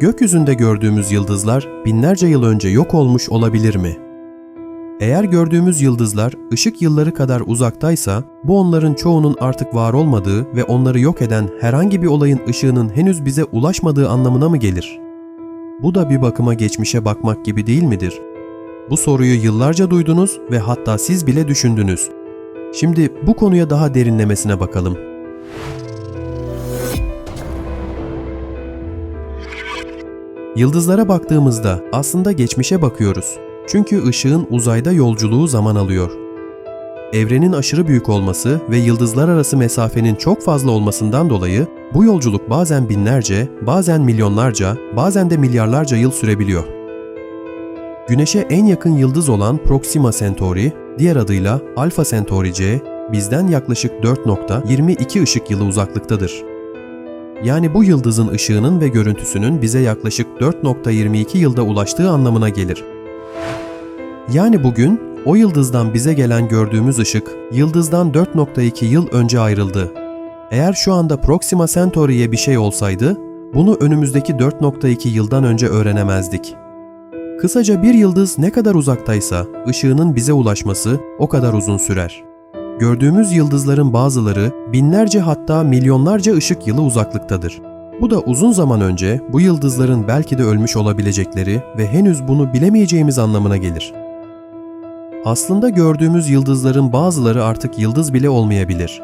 Gökyüzünde gördüğümüz yıldızlar binlerce yıl önce yok olmuş olabilir mi? Eğer gördüğümüz yıldızlar ışık yılları kadar uzaktaysa, bu onların çoğunun artık var olmadığı ve onları yok eden herhangi bir olayın ışığının henüz bize ulaşmadığı anlamına mı gelir? Bu da bir bakıma geçmişe bakmak gibi değil midir? Bu soruyu yıllarca duydunuz ve hatta siz bile düşündünüz. Şimdi bu konuya daha derinlemesine bakalım. Yıldızlara baktığımızda aslında geçmişe bakıyoruz. Çünkü ışığın uzayda yolculuğu zaman alıyor. Evrenin aşırı büyük olması ve yıldızlar arası mesafenin çok fazla olmasından dolayı bu yolculuk bazen binlerce, bazen milyonlarca, bazen de milyarlarca yıl sürebiliyor. Güneşe en yakın yıldız olan Proxima Centauri, diğer adıyla Alpha Centauri C, bizden yaklaşık 4.22 ışık yılı uzaklıktadır. Yani bu yıldızın ışığının ve görüntüsünün bize yaklaşık 4.22 yılda ulaştığı anlamına gelir. Yani bugün o yıldızdan bize gelen gördüğümüz ışık yıldızdan 4.2 yıl önce ayrıldı. Eğer şu anda Proxima Centauri'ye bir şey olsaydı, bunu önümüzdeki 4.2 yıldan önce öğrenemezdik. Kısaca bir yıldız ne kadar uzaktaysa ışığının bize ulaşması o kadar uzun sürer. Gördüğümüz yıldızların bazıları binlerce hatta milyonlarca ışık yılı uzaklıktadır. Bu da uzun zaman önce bu yıldızların belki de ölmüş olabilecekleri ve henüz bunu bilemeyeceğimiz anlamına gelir. Aslında gördüğümüz yıldızların bazıları artık yıldız bile olmayabilir.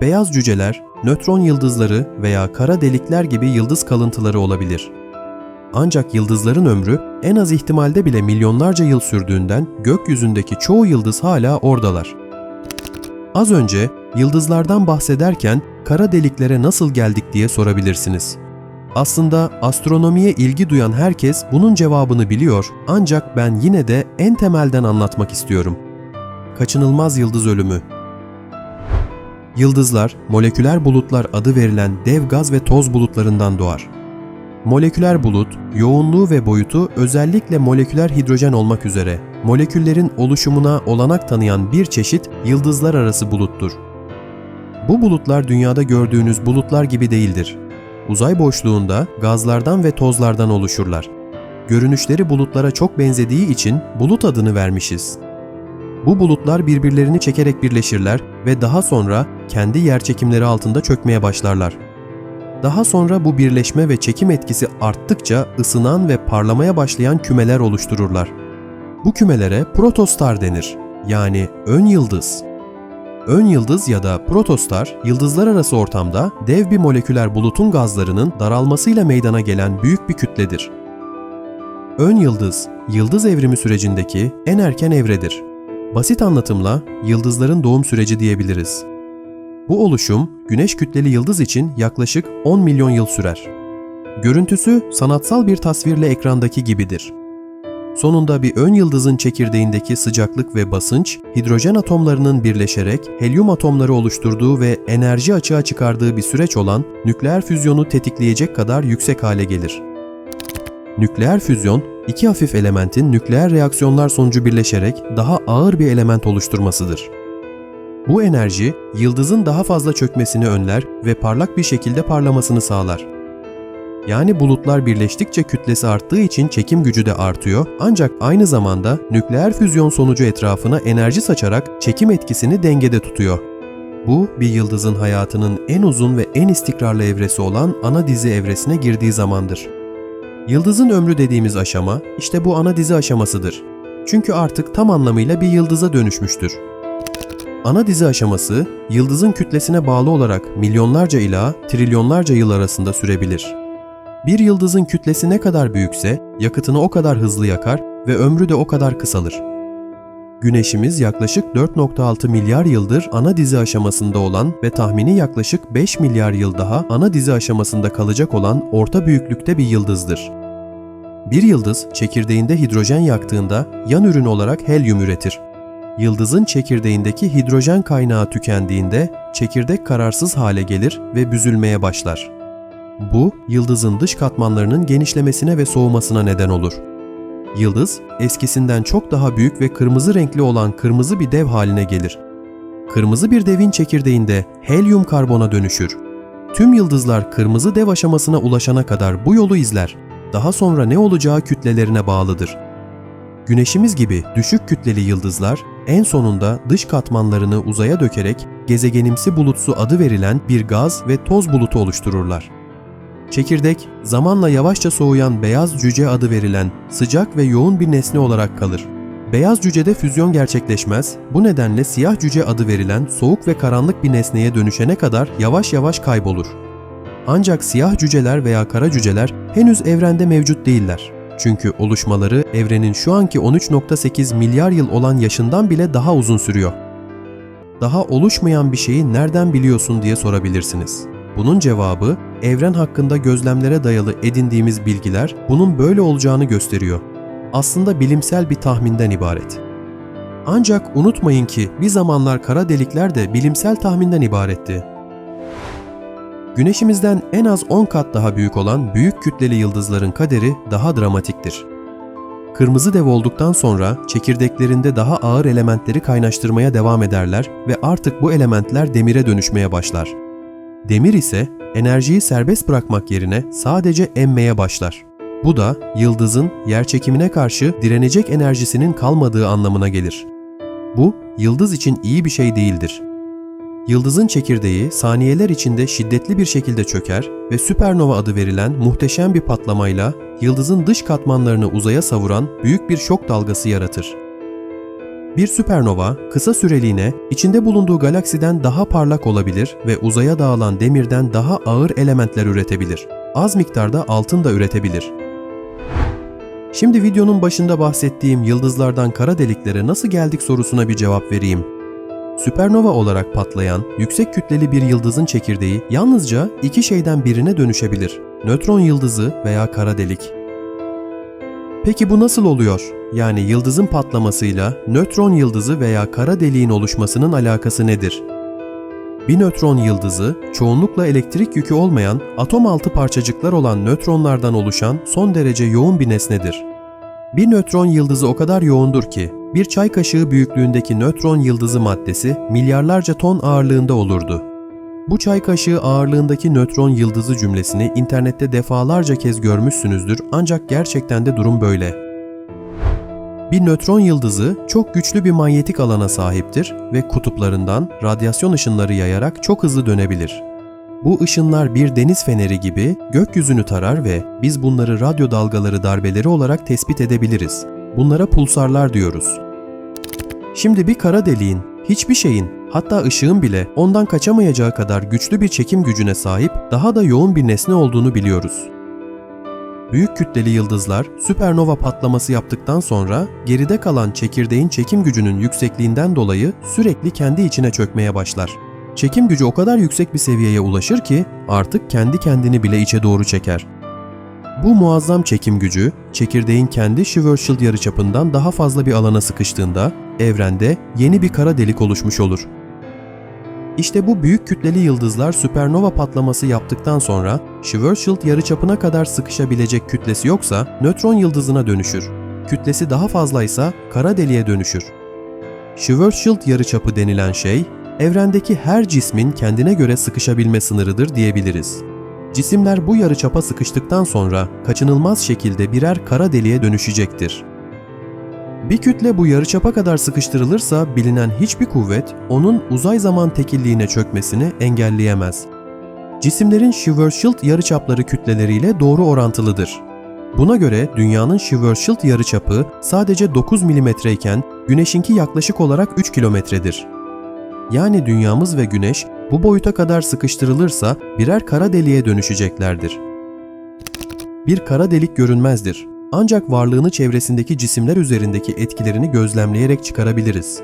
Beyaz cüceler, nötron yıldızları veya kara delikler gibi yıldız kalıntıları olabilir. Ancak yıldızların ömrü en az ihtimalde bile milyonlarca yıl sürdüğünden gökyüzündeki çoğu yıldız hala oradalar. Az önce yıldızlardan bahsederken kara deliklere nasıl geldik diye sorabilirsiniz. Aslında astronomiye ilgi duyan herkes bunun cevabını biliyor ancak ben yine de en temelden anlatmak istiyorum. Kaçınılmaz yıldız ölümü. Yıldızlar, moleküler bulutlar adı verilen dev gaz ve toz bulutlarından doğar. Moleküler bulut, yoğunluğu ve boyutu özellikle moleküler hidrojen olmak üzere moleküllerin oluşumuna olanak tanıyan bir çeşit yıldızlar arası buluttur. Bu bulutlar dünyada gördüğünüz bulutlar gibi değildir. Uzay boşluğunda gazlardan ve tozlardan oluşurlar. Görünüşleri bulutlara çok benzediği için bulut adını vermişiz. Bu bulutlar birbirlerini çekerek birleşirler ve daha sonra kendi yerçekimleri altında çökmeye başlarlar. Daha sonra bu birleşme ve çekim etkisi arttıkça ısınan ve parlamaya başlayan kümeler oluştururlar. Bu kümelere protostar denir. Yani ön yıldız. Ön yıldız ya da protostar, yıldızlar arası ortamda dev bir moleküler bulutun gazlarının daralmasıyla meydana gelen büyük bir kütledir. Ön yıldız, yıldız evrimi sürecindeki en erken evredir. Basit anlatımla yıldızların doğum süreci diyebiliriz. Bu oluşum güneş kütleli yıldız için yaklaşık 10 milyon yıl sürer. Görüntüsü sanatsal bir tasvirle ekrandaki gibidir. Sonunda bir ön yıldızın çekirdeğindeki sıcaklık ve basınç, hidrojen atomlarının birleşerek helyum atomları oluşturduğu ve enerji açığa çıkardığı bir süreç olan nükleer füzyonu tetikleyecek kadar yüksek hale gelir. Nükleer füzyon, iki hafif elementin nükleer reaksiyonlar sonucu birleşerek daha ağır bir element oluşturmasıdır. Bu enerji, yıldızın daha fazla çökmesini önler ve parlak bir şekilde parlamasını sağlar. Yani bulutlar birleştikçe kütlesi arttığı için çekim gücü de artıyor ancak aynı zamanda nükleer füzyon sonucu etrafına enerji saçarak çekim etkisini dengede tutuyor. Bu bir yıldızın hayatının en uzun ve en istikrarlı evresi olan ana dizi evresine girdiği zamandır. Yıldızın ömrü dediğimiz aşama işte bu ana dizi aşamasıdır. Çünkü artık tam anlamıyla bir yıldıza dönüşmüştür. Ana dizi aşaması, yıldızın kütlesine bağlı olarak milyonlarca ila trilyonlarca yıl arasında sürebilir. Bir yıldızın kütlesi ne kadar büyükse yakıtını o kadar hızlı yakar ve ömrü de o kadar kısalır. Güneşimiz yaklaşık 4.6 milyar yıldır ana dizi aşamasında olan ve tahmini yaklaşık 5 milyar yıl daha ana dizi aşamasında kalacak olan orta büyüklükte bir yıldızdır. Bir yıldız çekirdeğinde hidrojen yaktığında yan ürün olarak helyum üretir. Yıldızın çekirdeğindeki hidrojen kaynağı tükendiğinde çekirdek kararsız hale gelir ve büzülmeye başlar. Bu, yıldızın dış katmanlarının genişlemesine ve soğumasına neden olur. Yıldız, eskisinden çok daha büyük ve kırmızı renkli olan kırmızı bir dev haline gelir. Kırmızı bir devin çekirdeğinde helyum karbona dönüşür. Tüm yıldızlar kırmızı dev aşamasına ulaşana kadar bu yolu izler. daha sonra ne olacağı kütlelerine bağlıdır. Güneşimiz gibi düşük kütleli yıldızlar en sonunda dış katmanlarını uzaya dökerek gezegenimsi bulutsu adı verilen bir gaz ve toz bulutu oluştururlar. Çekirdek, zamanla yavaşça soğuyan beyaz cüce adı verilen sıcak ve yoğun bir nesne olarak kalır. Beyaz cücede füzyon gerçekleşmez, bu nedenle siyah cüce adı verilen soğuk ve karanlık bir nesneye dönüşene kadar yavaş yavaş kaybolur. Ancak siyah cüceler veya kara cüceler henüz evrende mevcut değiller. Çünkü oluşmaları evrenin şu anki 13.8 milyar yıl olan yaşından bile daha uzun sürüyor. Daha oluşmayan bir şeyi nereden biliyorsun diye sorabilirsiniz. Bunun cevabı evren hakkında gözlemlere dayalı edindiğimiz bilgiler bunun böyle olacağını gösteriyor. Aslında bilimsel bir tahminden ibaret. Ancak unutmayın ki bir zamanlar kara delikler de bilimsel tahminden ibaretti. Güneşimizden en az 10 kat daha büyük olan büyük kütleli yıldızların kaderi daha dramatiktir. Kırmızı dev olduktan sonra çekirdeklerinde daha ağır elementleri kaynaştırmaya devam ederler ve artık bu elementler demire dönüşmeye başlar. Demir ise enerjiyi serbest bırakmak yerine sadece emmeye başlar. Bu da yıldızın yerçekimine karşı direnecek enerjisinin kalmadığı anlamına gelir. Bu yıldız için iyi bir şey değildir. Yıldızın çekirdeği saniyeler içinde şiddetli bir şekilde çöker ve süpernova adı verilen muhteşem bir patlamayla yıldızın dış katmanlarını uzaya savuran büyük bir şok dalgası yaratır. Bir süpernova kısa süreliğine içinde bulunduğu galaksiden daha parlak olabilir ve uzaya dağılan demirden daha ağır elementler üretebilir. Az miktarda altın da üretebilir. Şimdi videonun başında bahsettiğim yıldızlardan kara deliklere nasıl geldik sorusuna bir cevap vereyim. Süpernova olarak patlayan, yüksek kütleli bir yıldızın çekirdeği yalnızca iki şeyden birine dönüşebilir. Nötron yıldızı veya kara delik. Peki bu nasıl oluyor? Yani yıldızın patlamasıyla nötron yıldızı veya kara deliğin oluşmasının alakası nedir? Bir nötron yıldızı, çoğunlukla elektrik yükü olmayan atom altı parçacıklar olan nötronlardan oluşan son derece yoğun bir nesnedir. Bir nötron yıldızı o kadar yoğundur ki, bir çay kaşığı büyüklüğündeki nötron yıldızı maddesi milyarlarca ton ağırlığında olurdu. Bu çay kaşığı ağırlığındaki nötron yıldızı cümlesini internette defalarca kez görmüşsünüzdür ancak gerçekten de durum böyle. Bir nötron yıldızı çok güçlü bir manyetik alana sahiptir ve kutuplarından radyasyon ışınları yayarak çok hızlı dönebilir. Bu ışınlar bir deniz feneri gibi gökyüzünü tarar ve biz bunları radyo dalgaları darbeleri olarak tespit edebiliriz. Bunlara pulsarlar diyoruz. Şimdi bir kara deliğin, hiçbir şeyin, hatta ışığın bile ondan kaçamayacağı kadar güçlü bir çekim gücüne sahip daha da yoğun bir nesne olduğunu biliyoruz. Büyük kütleli yıldızlar süpernova patlaması yaptıktan sonra geride kalan çekirdeğin çekim gücünün yüksekliğinden dolayı sürekli kendi içine çökmeye başlar. Çekim gücü o kadar yüksek bir seviyeye ulaşır ki artık kendi kendini bile içe doğru çeker. Bu muazzam çekim gücü, çekirdeğin kendi Schwarzschild yarıçapından daha fazla bir alana sıkıştığında evrende yeni bir kara delik oluşmuş olur. İşte bu büyük kütleli yıldızlar süpernova patlaması yaptıktan sonra Schwarzschild yarıçapına kadar sıkışabilecek kütlesi yoksa nötron yıldızına dönüşür. Kütlesi daha fazlaysa kara deliğe dönüşür. Schwarzschild yarıçapı denilen şey, evrendeki her cismin kendine göre sıkışabilme sınırıdır diyebiliriz. Cisimler bu yarıçapa sıkıştıktan sonra kaçınılmaz şekilde birer kara deliğe dönüşecektir. Bir kütle bu yarıçapa kadar sıkıştırılırsa bilinen hiçbir kuvvet onun uzay zaman tekilliğine çökmesini engelleyemez. Cisimlerin Schwarzschild yarıçapları kütleleriyle doğru orantılıdır. Buna göre dünyanın Schwarzschild yarıçapı sadece 9 mm iken Güneş'inki yaklaşık olarak 3 kilometredir. Yani dünyamız ve Güneş bu boyuta kadar sıkıştırılırsa birer kara deliğe dönüşeceklerdir. Bir kara delik görünmezdir. Ancak varlığını çevresindeki cisimler üzerindeki etkilerini gözlemleyerek çıkarabiliriz.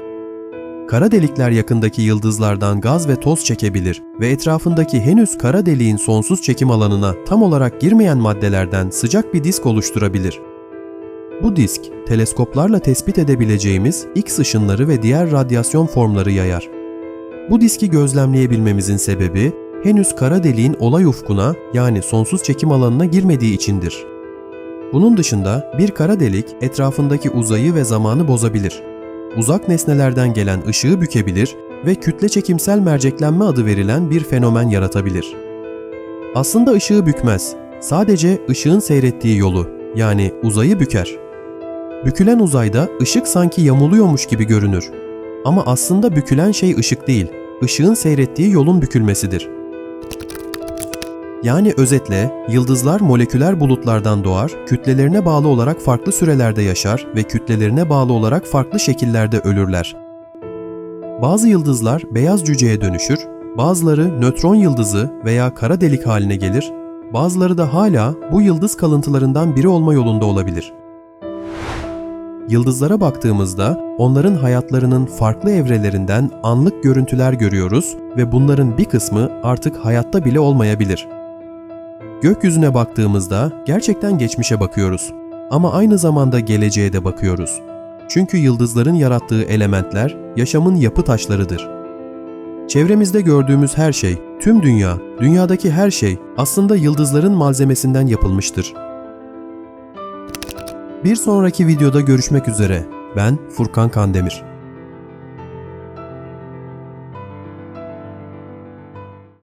Kara delikler yakındaki yıldızlardan gaz ve toz çekebilir ve etrafındaki henüz kara deliğin sonsuz çekim alanına tam olarak girmeyen maddelerden sıcak bir disk oluşturabilir. Bu disk, teleskoplarla tespit edebileceğimiz X ışınları ve diğer radyasyon formları yayar. Bu diski gözlemleyebilmemizin sebebi henüz kara deliğin olay ufkuna yani sonsuz çekim alanına girmediği içindir. Bunun dışında bir kara delik etrafındaki uzayı ve zamanı bozabilir. Uzak nesnelerden gelen ışığı bükebilir ve kütle çekimsel merceklenme adı verilen bir fenomen yaratabilir. Aslında ışığı bükmez. sadece ışığın seyrettiği yolu yani uzayı büker. Bükülen uzayda ışık sanki yamuluyormuş gibi görünür. Ama aslında bükülen şey ışık değil, ışığın seyrettiği yolun bükülmesidir. Yani özetle yıldızlar moleküler bulutlardan doğar, kütlelerine bağlı olarak farklı sürelerde yaşar ve kütlelerine bağlı olarak farklı şekillerde ölürler. Bazı yıldızlar beyaz cüceye dönüşür, bazıları nötron yıldızı veya kara delik haline gelir, bazıları da hala bu yıldız kalıntılarından biri olma yolunda olabilir. Yıldızlara baktığımızda onların hayatlarının farklı evrelerinden anlık görüntüler görüyoruz ve bunların bir kısmı artık hayatta bile olmayabilir. Gökyüzüne baktığımızda gerçekten geçmişe bakıyoruz ama aynı zamanda geleceğe de bakıyoruz. Çünkü yıldızların yarattığı elementler yaşamın yapı taşlarıdır. Çevremizde gördüğümüz her şey, tüm dünya, dünyadaki her şey aslında yıldızların malzemesinden yapılmıştır. Bir sonraki videoda görüşmek üzere. Ben Furkan Kandemir.